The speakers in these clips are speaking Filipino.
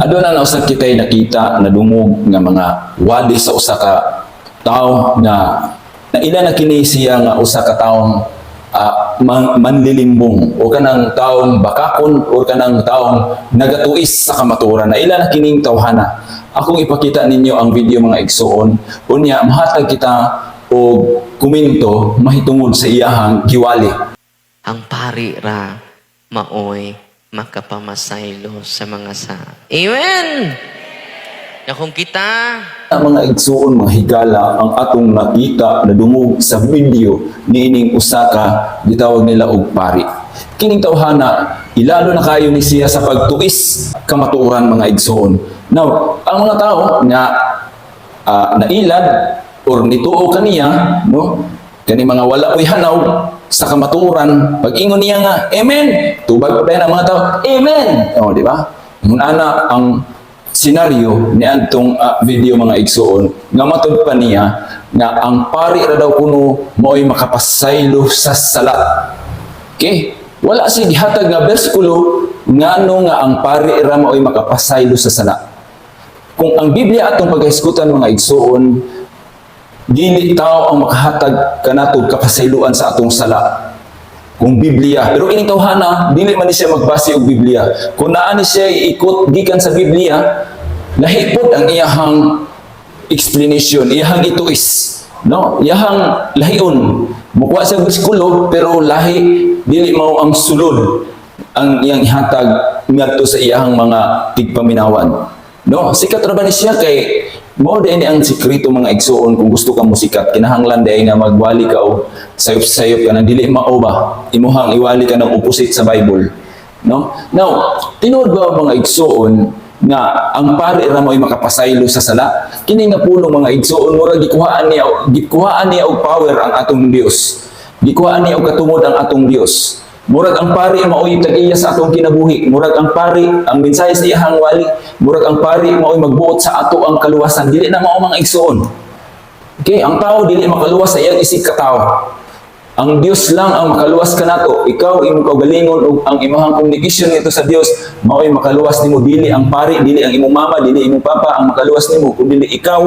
Aduna na usab kitay nakita na dumog nga mga wali sa usa ka tawo nga na ila na kini siya nga usa ka tawong ah, man, manlilimbong o kanang taong bakakon o kanang taong nagatuis sa kamaturan na ila na kining tawhana. Akong ipakita ninyo ang video mga igsoon. Unya mahatag kita o komento mahitungod sa iyahang giwali. ang pari ra maoy makapamasaylo sa mga sa. Amen! Na kung kita, Ang mga igsuon, mga higala, ang atong nakita na dumug sa video niining usaka gitawag nila og pari. Kining tawhana, ilalo na kayo ni siya sa pagtuis kamatuoran mga igsuon. Now, ang mga tao nga ah, nailad or nituo kaniya, no? Kani mga wala oy hanaw sa kamatuoran, pag ingon niya nga, Amen. Tubag pa ang mga tao, Amen. O, di ba? Ngun ana ang senaryo ni antong ah, video mga igsuon nga matud pa niya nga ang pari ra daw kuno mo'y makapasaylo sa sala. Okay? Wala si gihatag nga bersikulo ngano nga ang pari ra mo'y makapasaylo sa sala. Kung ang Biblia atong paghisgutan mga igsuon dili tao ang makahatag kanatog kapasayloan sa atong sala kung Biblia. Pero ining tawhana, dili man siya magbase og Biblia. Kung naa ni siya ikot gikan sa Biblia, lahipod ang iyahang explanation, iyahang ituis. No, iyahang lahion. Mukha sa bersikulo pero lahi dili mao ang sulod ang iyang ihatag ngadto sa iyahang mga tigpaminawan. No, sikat ra ba ni siya kay mao din ang sikreto mga igsuon kung gusto ka mo sikat kinahanglan day nga magwali ka og sayop-sayop ka nang dili mao ba? Imuhang iwali ka ng opposite sa Bible. No? Now tinuod ba mga igsuon nga ang pari ra mo'y makapasaylo sa sala? Kini nga puno mga igsuon mura gikuhaan niya gikuhaan niya og power ang atong Dios gikuhaan niya og katungod ang atong Dios Murag ang pari maoy tag-iya sa atong kinabuhi. Murag ang pari ang mensahe sa iyahang wali. Murag ang pari maoy magbuot sa ato ang kaluwasan. Dili na mao mga igsoon. Okay, ang tao dili makaluwas sa iyang isig ka tao. Ang Dios lang ang makaluwas ka nato. Ikaw imong kaugalingon ug ang imong communication nito sa Dios maoy makaluwas nimo dili ang pari, dili ang imong mama, dili imong papa ang makaluwas nimo kundi ikaw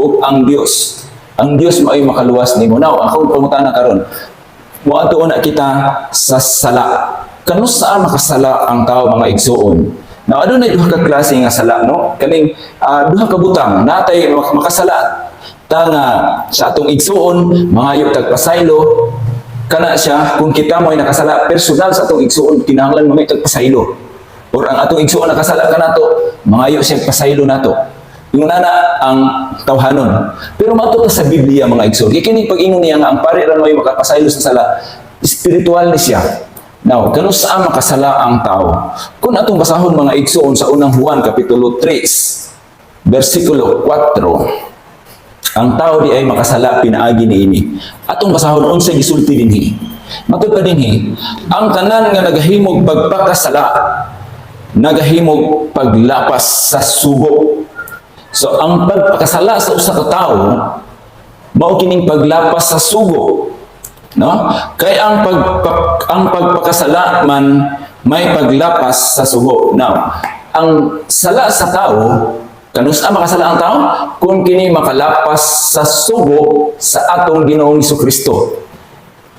ug ang Dios. Ang Dios maoy makaluwas nimo. Now, ako pangutana karon. Muadto na kita sa sala. Kano saan makasala ang tao mga igsuon? Na ano na duha ka klase nga sala no? Kaning ah, duha ka butang natay mak- makasala ta nga sa atong igsuon yung tagpasaylo kana siya kung kita mo ay nakasala personal sa atong igsuon kinahanglan mo may tagpasaylo or ang atong igsuon nakasala ka nato mga siya pasaylo nato yung nana ang tawhanon. Pero mato sa Biblia mga igsoon. Kaya kini pag ingon niya nga ang pare ra may makapasaylo sa sala, spiritual ni siya. Now, kano saan makasala ang tao? Kung atong basahon mga igsoon sa unang Juan kapitulo 3, versikulo 4, ang tao di ay makasala pinaagi niini. Atong basahon unsay gisulti dinhi. Matud pa dinhi, ang tanan nga nagahimog pagpakasala nagahimog paglapas sa sugo So ang pagpakasala sa usa ka tawo mao kining paglapas sa sugo. No? Kay ang pagpak ang pagpakasala man may paglapas sa sugo. Now, ang sala sa tao kanus ang makasala ang tao kung kini makalapas sa sugo sa atong Ginoong Kristo.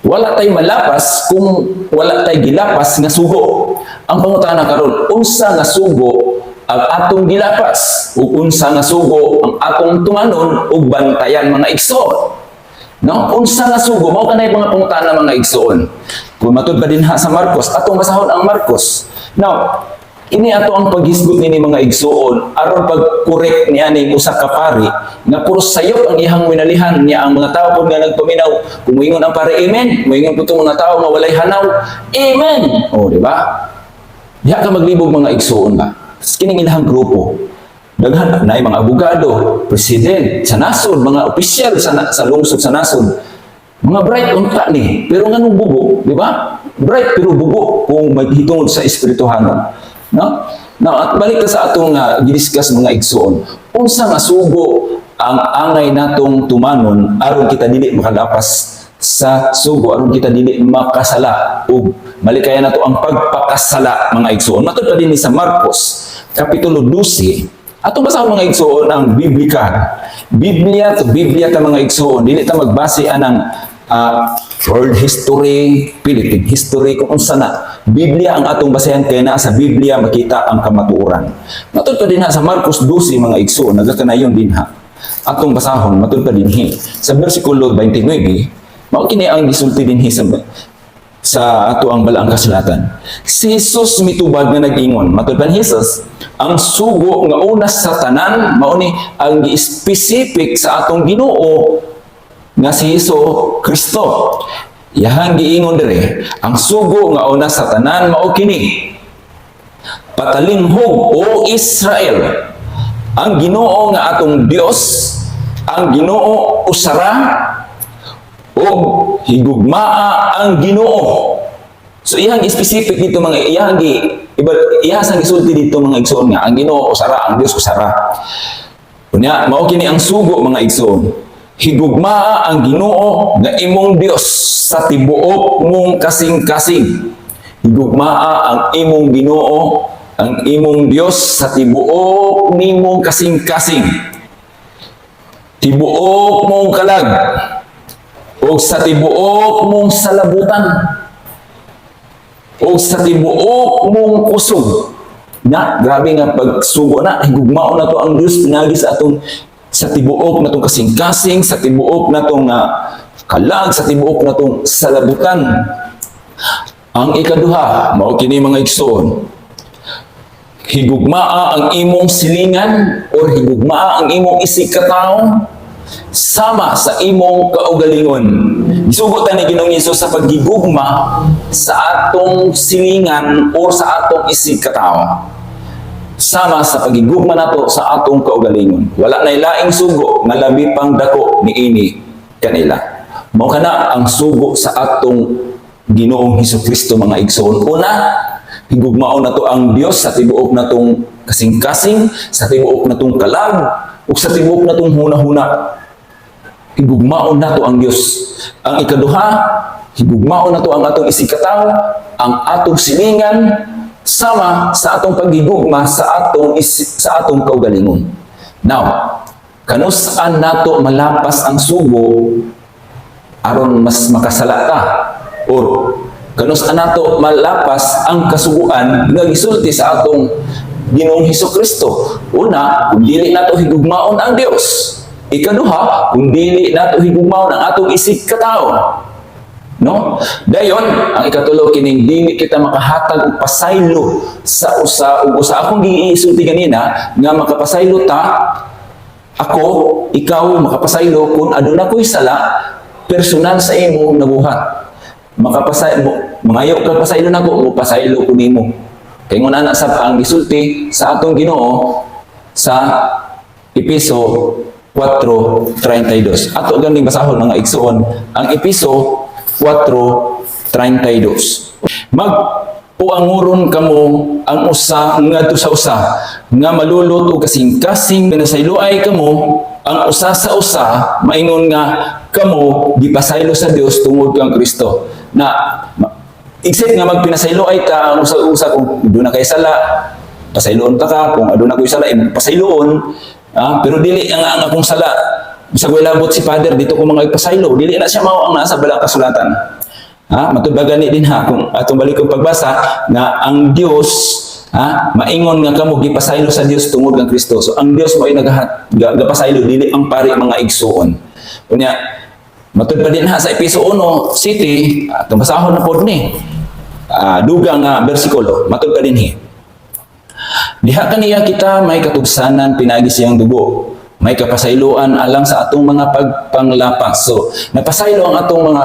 Wala tay malapas kung wala tay gilapas nga sugo. Ang pangutana karon, unsa nga sugo ang atong gilapas ug unsa nga sugo ang atong tumanon ug bantayan mga igsoon. No, unsa nga sugo mao kanay mga pangutana mga igsoon. Kung matud pa din ha sa Marcos, atong basahon ang Marcos. Now, ini ato ang paghisgot nini mga igsoon aron pag-correct niya ni usa ka pari nga puro sayop ang ihang winalihan niya ang mga tao pud nga nagpaminaw kung ang pari amen moingon pud mga tao nga walay hanaw amen oh di ba diha ka maglibog mga igsoon ba kining ilahang grupo daghan na mga abogado president sa nasod mga opisyal sa, sa lungsod sa nasod mga bright unta ni pero nganong bubo di ba bright pero bubo kung maghitungod sa espirituhanon no Now, at balik sa atong uh, gidiscuss mga igsoon. Unsa nga sugo ang angay natong tumanon aron kita dili makalapas sa sugo aron kita dili makasala ug malikaya nato ang pagpakasala mga igsoon. Matud pa din ni sa Marcos Kapitulo 12, atong basahon mga igsoon ang Biblika. Biblia to Biblia ta mga igsoon, dili ta magbase anang ah, world history, Philippine history, kung unsa na. Biblia ang atong basehan kay na sa Biblia makita ang kamatuoran. Matod pa din ha sa Marcos 12 mga igsoon, nagkanayon din ha. Atong basahon, matod pa din hi. Sa versikulo 29, mao kini ang gisulti din hi sa sa ato ang balaang kasulatan. Si Jesus mitubag nga nag-ingon, matulban Jesus, ang sugo nga una sa tanan mao ni ang gi-specific sa atong Ginoo nga si Hesus Kristo. Yahang giingon dire, ang sugo nga una sa tanan mao kini. Patalinghog o Israel. Ang Ginoo nga atong Dios, ang Ginoo usara o higugmaa ang Ginoo. So iyang specific dito mga iyang iba iyang gisulti dito mga igsoon nga ang Ginoo usara ang Dios usara. Unya mao kini ang sugo mga igsoon. Higugmaa ang Ginoo nga imong Dios sa tibuok mong kasing-kasing. Higugmaa ang imong Ginoo ang imong Dios sa tibuok nimong kasing-kasing. Tibuok mong kalag o sa tibuok mong salabutan. O sa tibuok mong kusog. Na grabe nga pagsugo na. Higugmao na to ang Dios pinagi sa atong sa tibuok na tong kasing-kasing sa tibuok na tong ah, kalag sa tibuok na tong salabutan. Ang ikaduha mao kini mga igsoon. Higugmaa ang imong silingan o higugmaa ang imong isig katao sama sa imong kaugalingon. Gisugot ni Ginoong Hesus sa paggigugma sa atong silingan o sa atong isig katao. Sama sa pagigugma nato sa atong kaugalingon. Wala na laing sugo nga labi pang dako ni ini kanila. Mao kana ang sugo sa atong Ginoong Hesus Kristo mga igsoon. Una, higugmao na to ang Dios sa tibuok na tong kasing-kasing, sa tibuok na tong kalag, o sa tibuok na tong huna-huna higugmaon nato ang Dios. Ang ikaduha, higugmaon nato ang atong isikataw, ang atong silingan sama sa atong paghigugma sa atong isi- sa atong kaugalingon. Now, kanus-an nato malapas ang sugo aron mas makasalata or kanus-an nato malapas ang kasuguan nga gisulti sa atong Ginoong Hesus Kristo. Una, kung dili nato higugmaon ang Dios. Ikaduha, kung dili nato higugmaon ang atong isig katao. No? Dayon, ang ikatulo kining dili kita makahatag og pasaylo sa usa ug usa akong giisulti kanina nga makapasaylo ta ako, ikaw makapasaylo kung aduna ko'y sala personal sa imo nabuhat. Makapasay mo, mangayo ka pasaylo nako, mo pasaylo ko nimo. Kay ngun ana sa ang gisulti sa atong Ginoo sa Episo 4.32. Ato ganing basahon mga igsoon, ang Episo 4.32. Mag puanguron kamo ang usa ngadto sa usa nga malulot og kasing-kasing pinasayloay kamo ang usa sa usa maingon nga kamo gipasaylo sa Dios tungod kang Kristo na except nga magpinasayloay ka ang usa-usa kung do na kay sala pasayloon ta ka kung aduna koy sala imo pasayloon ah, pero dili ang ang akong sala bisag way labot si Father dito ko mga ipasaylo dili na siya mao ang nasa balang kasulatan Ha? Matubag gani din ha kung atong balik kong pagbasa nga ang Dios ha maingon nga kamo gipasaylo sa Dios tungod kang Kristo. So ang Dios mo ay nagahat ga- gapasaylo dili ang pari mga igsuon. Unya matud pa din ha sa Episo 1 city atong basahon na pod ni. Ah, dugang nga bersikulo matud pa din hi. Diha kaniya kita may katugsanan pinagi siyang dugo. May kapasayloan alang sa atong mga pagpanglapas. So, napasaylo ang atong mga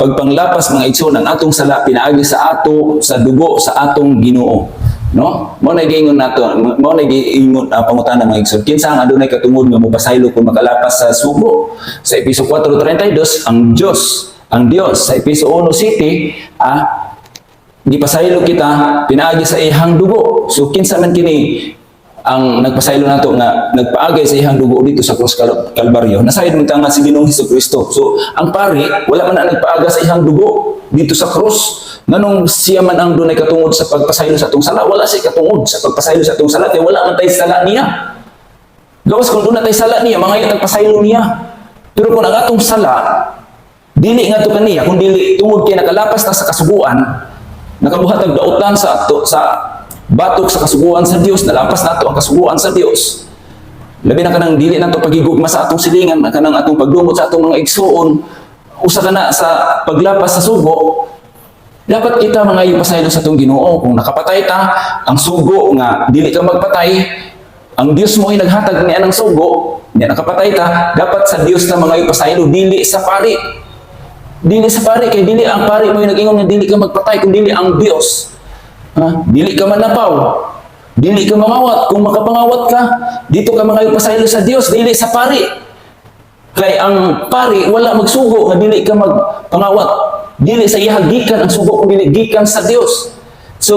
pagpanglapas mga igsoon ang atong sala pinaagi sa ato sa dugo sa atong Ginoo. No? Mo na giingon nato, mo na giingon uh, pangutana mga igsoon. Kinsa ang adunay katungod nga mopasaylo kung makalapas sa sugo? Sa Episo 4:32 ang Dios, ang Dios sa Episo 1 city, ah, gipasaylo kita pinaagi sa ihang dugo. So kinsa man kini ang nagpasaylo nato nga nagpaagay sa ihang dugo dito sa Cal- Calvario? Nasayod man ta nga si Ginoong Hesus Kristo. So ang pari wala man na nagpaaga sa ihang dugo dito sa cross. Nganong siya man ang dunay katungod sa pagpasaylo sa atong sala wala siya katungod sa pagpasaylo sa atong sala kay wala man tay sala niya. Gawas kung na tay sala niya mga nagpasaylo niya. Pero kung ang atong sala dili nga to kaniya kung dili tungod kay nakalapas ta sa kasubuan nakabuhat og dautan sa ato sa batok sa kasubuan sa Dios nalapas nato ang kasubuan sa Dios labi na kanang dili nato pagigugma sa atong silingan na kanang atong pagdumot sa atong mga igsuon usa ka na sa paglapas sa sugo. Dapat kita mga ipasaylo sa atong Ginoo. Kung nakapatay ta ang sugo nga dili ka magpatay ang Dios mo ay naghatag niya ng sugo niya nakapatay ta dapat sa Dios na mga ipasaylo dili sa pari dili sa pari kay dili ang pari mo nag-ingon nga dili ka magpatay kung dili ang Dios ha? Dili ka manapaw. Dili ka mamawat kung makapangawat ka dito ka ipasaylo sa Dios dili sa pari kay ang pari wala magsugo nga dili ka magpangawat. Dili sa iya gikan ang sugo kung dili gikan sa Dios so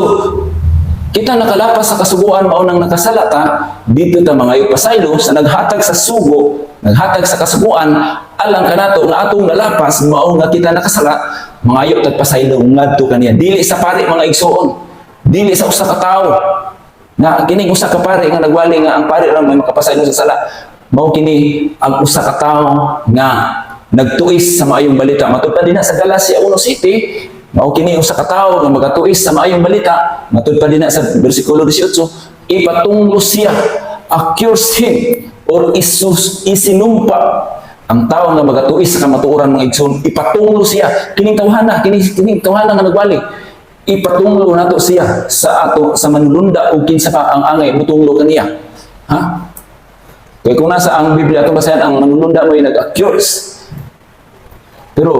kita nakalapas sa kasuguan mao nang nakasalata dito ta mga ipasaylo sa naghatag sa sugo naghatag sa kasuguan alang kanato nga atong nalapas mao nga kita nakasala mga tagpasaylo ngadto kaniya dili sa pari mga igsoon. Dili sa usa ka tawo na kining usa ka pare nga nagwali nga ang pare ra may makapasaylo sa sala. Mao kini ang usa ka tawo nga nagtuis sa maayong balita. Matud pa dinha sa Galacia 1:7 mao kini usa ka tawo nga magatuis sa maayong balita. Matud pa dinha sa bersikulo 18 ipatunglo siya accuse him or isus isinumpa ang tao nga magatuis sa kamatuoran mga igsoon. Ipatunglo siya. Kining tawhana kini kining tawhana nga nagwali. Ipatunglo nato siya sa ato sa manlunda ug kinsa pa ang angay mutunglo kaniya ha? Kaya kung nasa ang Biblia itong basayan, ang manununda mo ay nag-accuse. Pero,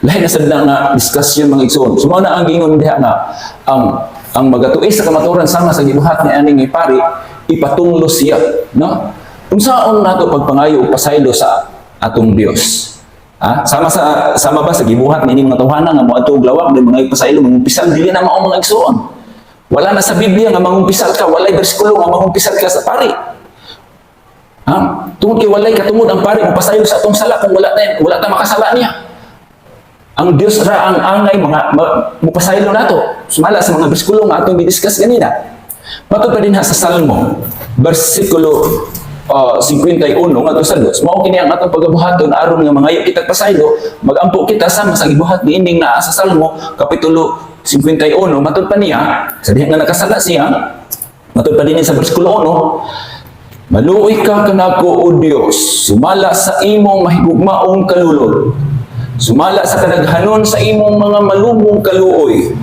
lahi na sad na nga diskusyon mga igsoon. Sumao na ang gingon diha nga ang ang magatuis sa kamaturan sama sa gibuhat ni aning ipari ipatunglo siya, no? Unsaon nato pagpangayo o pasaylo sa atong Dios? Ha? Sama sa sama ba sa gibuhat ni mga tawhana nga moadto og lawak ng mga ipasaylo mangumpisal dili na mao mga igsoon. Wala na sa Biblia nga mangumpisal ka, walay bersikulo nga mangumpisal ka sa pari. Ha? Tungod kay walay katungod ang pare mo pasayo sa atong sala kung wala ta wala ta makasala niya. Ang Dios ra ang angay mga mupasaylo nato. Sumala sa mga bersikulo nga atong gidiscuss kanina. Matud pa din ha sa Salmo, bersikulo uh, 51 nga sa dos. Mao kini ang atong pagabuhaton aron nga mga kita pasaylo, magampo kita sama sa gibuhat ni inding naa sa Salmo kapitulo 51 matud pa niya sa diha nga nakasala siya. Matud pa din sa bersikulo 1 Maluoy ka kanako o Dios, sumala sa imong mahigugmaong kalulod. Sumala sa kadaghanon sa imong mga malumong kaluoy.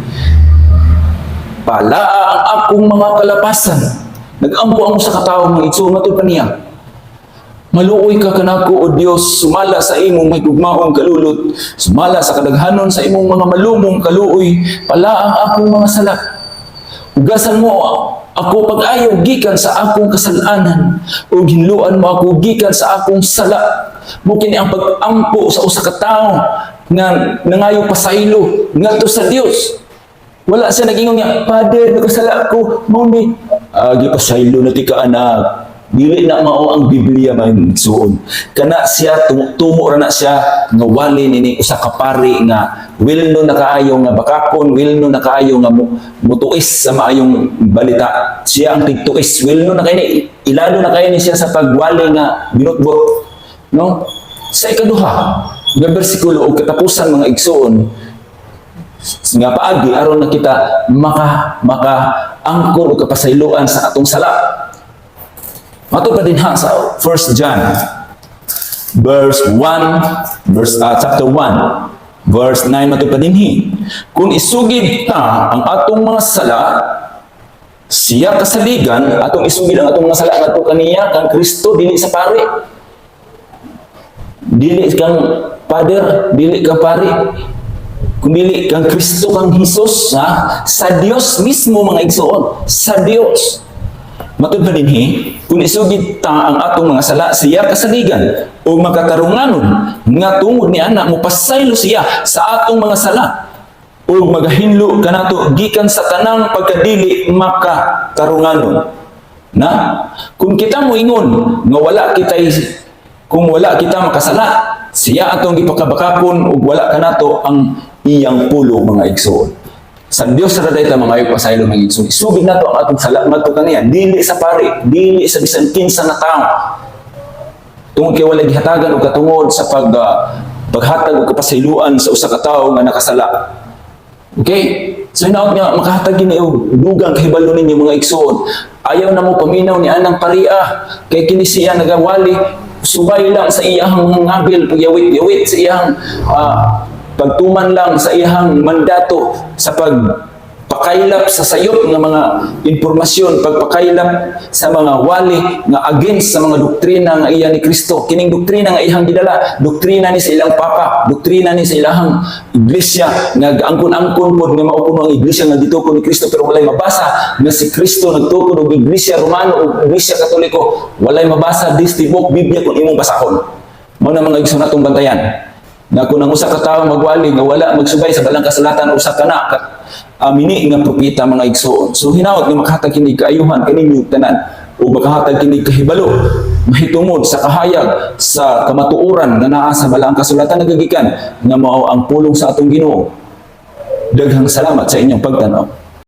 Palaa ang akong mga kalapasan. Nagampo ang sa katawo mga itso matud pa niya. Maluoy ka kanako o Dios, sumala sa imong mahigugmaong kalulod. Sumala sa kadaghanon sa imong mga malumong kaluoy. Palaa ang akong mga sala. Ugasan mo ako pag-ayaw gikan sa akong kasalanan o ginluan mo ako gikan sa akong sala. Mo kini ang pag-ampo sa usa ka tawo nga nangayo pasaylo ngadto sa Dios. Wala siya nag-ingon nga, Father, nagkasala ako. Mao ni, agi pasaylo na ti ka anak. Dili na mao ang Biblia man suon. Kana siya tum- tumo ra na siya nga wali nini usa ka pari nga wilno na kaayo nga bakakon, wilno na kaayo nga mu- mutuis sa maayong balita. Siya ang tigtuis, wilno na kay ni ilado na kay ni siya sa pagwali nga binutbot. No? Sa ikaduha, nga bersikulo o katapusan mga igsoon, nga paagi aron na kita maka maka angkor o kapasayloan sa atong sala. Mato pa din ha sa 1 John verse 1 verse ah, chapter 1 verse 9 mato pa din hi. Kung isugid ta ang atong mga sala siya kasaligan atong isugid ang atong mga sala ngadto kaniya kang Kristo dili sa pare. Dili kang Father, dili kang pare, Kundili kang Kristo kang Hesus ha? sa Dios mismo mga igsoon sa Dios matud pa dinhi kung isugid ta ang atong mga sala siya kasaligan o makatarunganon nga tungod ni anak mo pasaylo siya sa atong mga sala. O magahinlo kanato gikan sa tanang pagkadili makatarunganon. Na? Kung kita mo ingon nga wala kita kung wala kita makasala, siya atong gipakabakakon ug wala kanato ang iyang pulo mga igsoon. Sa Dios sa dayta mga ayo pasaylo mga igsoon. Isubig nato ang atong sala ngadto kaniya dili sa pari, dili sa bisan kinsa na tao. Tungod kay wala gihatagan og katungod sa pag ah, paghatag og kapasayloan sa usa ka tawo nga nakasala. Okay? So hinaot nga makahatag gini og dugang kahibalo ninyo mga igsoon. Ayaw na mo paminaw ni anang paria kay kini siya nagawali subay lang sa iyang ngabil pagyawit-yawit sa iyang ah, pagtuman lang sa iyang mandato sa pag pakaylap sa sayop ng mga impormasyon, pagpakaylap sa mga wali nga against sa mga doktrina nga iya ni Kristo. Kining doktrina nga iyang gidala, doktrina ni sa ilang papa, doktrina ni sa ilang iglesia nga angkon-angkon pod nga maupuno ang iglesia nga dituko ni Kristo pero walay mabasa nga si Kristo nagtuko og iglesia Romano o iglesia Katoliko, walay mabasa this tibok Biblia kung imong basahon. Mao na mga igsoon natong bantayan na kung ang usa ka tawo magwali nga wala magsubay sa balang kasalatan usa ka na amini nga propeta mga igsoon. So hinaot nga makahatag kini kaayuhan kaninyo tanan o makahatag kini kahibalo mahitungod sa kahayag sa kamatuoran nga naa sa balang kasulatan nagagikan nga mao ang pulong sa atong Ginoo. Daghang salamat sa inyong pagtanaw.